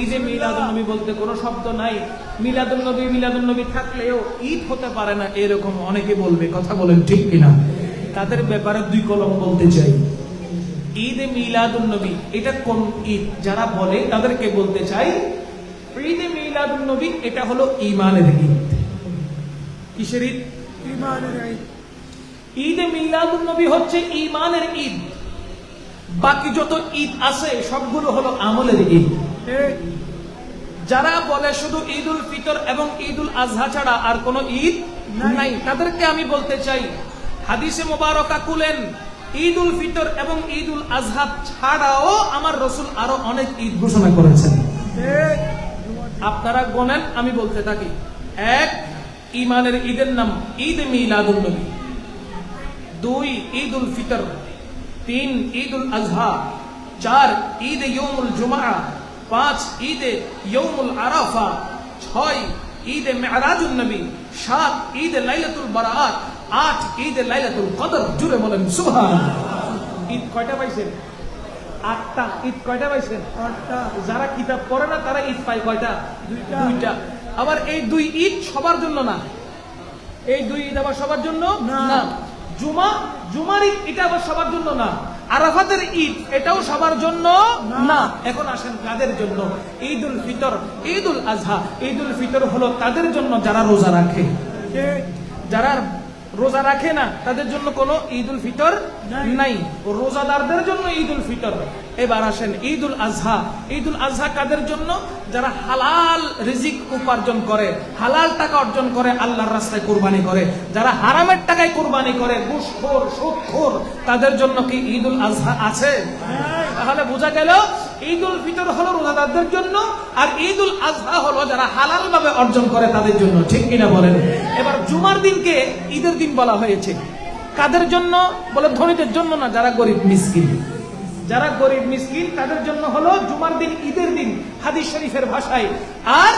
ঈদে মিলাদুল নবী বলতে কোনো শব্দ নাই। মিলাদুল নবী মিলাদুল নবী থাকলেও ঈদ হতে পারে না এরকম অনেকে বলবে কথা বলেন ঠিক কিনা? তাদের ব্যাপারে দুই কলম বলতে চাই। ঈদে মিলাদুল নবী এটা কোন ঈদ? যারা বলে তাদেরকে বলতে চাই ঈদে মিলাদুল নবী এটা হলো ঈমানের ঈদ। কিসের ঈদ? ইমানের ঈদ। ঈদে মিলাদুল নবী হচ্ছে ঈমানের ঈদ। বাকি যত ঈদ আছে সবগুলো হলো আমলের ঈদ। ঠিক যারা বলে শুধু ঈদ উল ফিতর এবং ঈদ উল আজহা ছাড়া আর কোন ঈদ নাই। তাদেরকে আমি বলতে চাই হাদিসে মোবারকা কুলেন ঈদ উল ফিতর এবং ঈদ উল আজহা ছাড়াও আমার রসুল আরও অনেক ঈদ ঘোষণা করেছেন। আপনারা গোনেন আমি বলতে থাকি। এক ইমানের ঈদের নাম ঈদ মিলাদুল নবী। দুই ঈদ উল ফিতর। তিন ঈদ উল আজহা। চার ঈদ ইয়মুল জুমা পাঁচ ঈদ ইয়মুল আরাফা ছয় ঈদ মেহরাজুল নবী সাত ঈদ লাইলাতুল বারাত আট ঈদ লাইলাতুল কদর। জুড়ে বলেন সুবহান ঈদ কয়টা পাইছেন? আটটা। ঈদ কয়টা পাইছেন? আটটা। যারা কিতাব পড়ে না তারা ঈদ পায় কয়টা? দুইটা। দুইটা। আবার এই দুই ঈদ সবার জন্য না? এই দুই ঈদ আবার সবার জন্য? না। জুমা জুমার ঈদ এটা আবার সবার জন্য না? আরাফাতের ঈদ এটাও সবার জন্য? না। এখন আসেন কাদের জন্য? ঈদ উল ফিতর ঈদ উল আজহা। ঈদ উল ফিতর হলো তাদের জন্য? যারা রোজা রাখে। যারা রোজা রাখে না তাদের জন্য কোনো ঈদ উল ফিতর নাই। রোজাদারদের জন্য ঈদ উল ফিতর। এবার আসেন ঈদ উল আজহা। ঈদ উল আজহা কাদের জন্য? যারা হালাল রিজিক উপার্জন করে হালাল টাকা অর্জন করে আল্লাহর রাস্তায় কোরবানি করে। যারা হারামের টাকায় কোরবানি করে ঘুষখোর সুদখোর তাদের জন্য কি ঈদ উল আজহা আছে? তাহলে বোঝা গেল ঈদ উল ফিতর হলো রোজাদারদের জন্য আর ঈদ উল আজহা হলো যারা হালাল ভাবে অর্জন করে তাদের জন্য। ঠিক কিনা বলেন? এবার জুমার দিনকে ঈদের দিন বলা হয়েছে। কাদের জন্য? বলে ধনীদের জন্য না, যারা গরিব মিসকিন। যারা গরিব মিসকিন, তাদের জন্য হলো জুমার দিন ঈদের দিন, হাদিস শরীফের ভাষায়। আর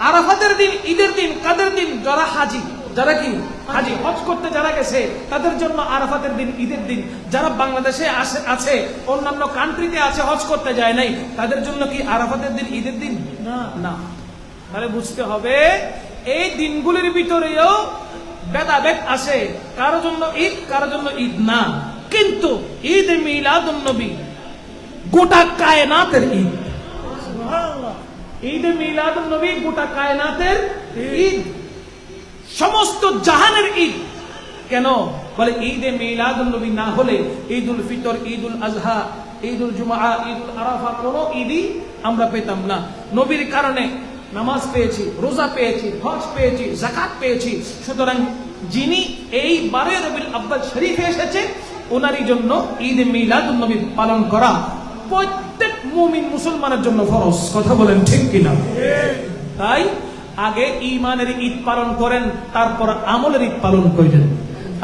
আরাফাতের দিন, ঈদের দিন, কাদের দিন? যারা হাজি। যারা কি হাজি হজ করতে যারা গেছে, তাদের জন্য আরাফাতের দিন, ঈদের দিন। যারা বাংলাদেশে আছে, অন্যান্য কান্ট্রিতে আছে, হজ করতে যায় নাই, তাদের জন্য কি আরাফাতের দিন, ঈদের দিন? না না। তাহলে বুঝতে হবে, এই দিনগুলির ভিতরেও ভেদাভেদ আছে। কারও জন্য ঈদ, কারও জন্য ঈদ না। কিন্তু ঈদ মিলাদুন নবী গোটা কায়নাতের ঈদ। ঈদ মিলাদুন নবী গোটা কায়নাতের ঈদ। সমস্ত জাহানের ঈদ। কেন? বলে ঈদ মিলাদুল নবী না হলে ঈদ উল ফিতর ঈদ উল আজহা ঈদ উল জুমা ঈদ উল আরাফা কোন ঈদই আমরা পেতাম না। নবীর কারণে নামাজ পেয়েছি রোজা পেয়েছি হজ পেয়েছি জাকাত পেয়েছি। সুতরাং যিনি এই বারে রবিল আব্বাল শরীফে এসেছে ওনারই জন্য ঈদ মিলাদুল নবী পালন করা প্রত্যেক মুমিন মুসলমানের জন্য ফরজ। কথা বলেন ঠিক কিনা? তাই আগে ইমানের ঈদ পালন করেন তারপর আমলের ঈদ পালন করেন।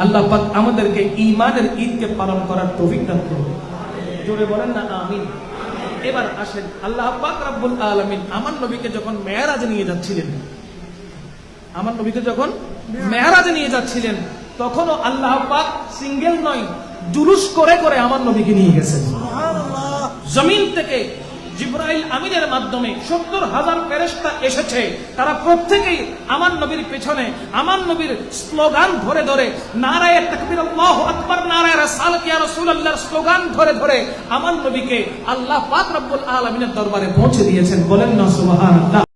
আল্লাহ পাক আমাদেরকে ইমানের ঈদকে পালন করার তৌফিক দান করুন। জোরে বলেন না আমিন। এবার আসেন আল্লাহ পাক রাব্বুল আলামিন আমার নবীকে যখন মেয়ারাজে নিয়ে যাচ্ছিলেন আমার নবীকে যখন মেয়ারাজে নিয়ে যাচ্ছিলেন তখনও আল্লাহ পাক সিঙ্গেল নয় জুলুস করে করে আমার নবীকে নিয়ে গেছেন। জমিন থেকে জিব্রাইল আমিনের মাধ্যমে সত্তর হাজার ফেরেস্তা এসেছে। তারা প্রত্যেকেই আমার নবীর পেছনে, আমার নবীর স্লোগান ধরে ধরে, নারায় তাকবির, আল্লাহ আকবর, নারায় রাসালাত ইয়া রাসূলুল্লাহর স্লোগান ধরে ধরে আমার নবীকে আল্লাহ পাক রব্বুল আলামিনের দরবারে পৌঁছে দিয়েছেন। বলেন না সুবহানাল্লাহ।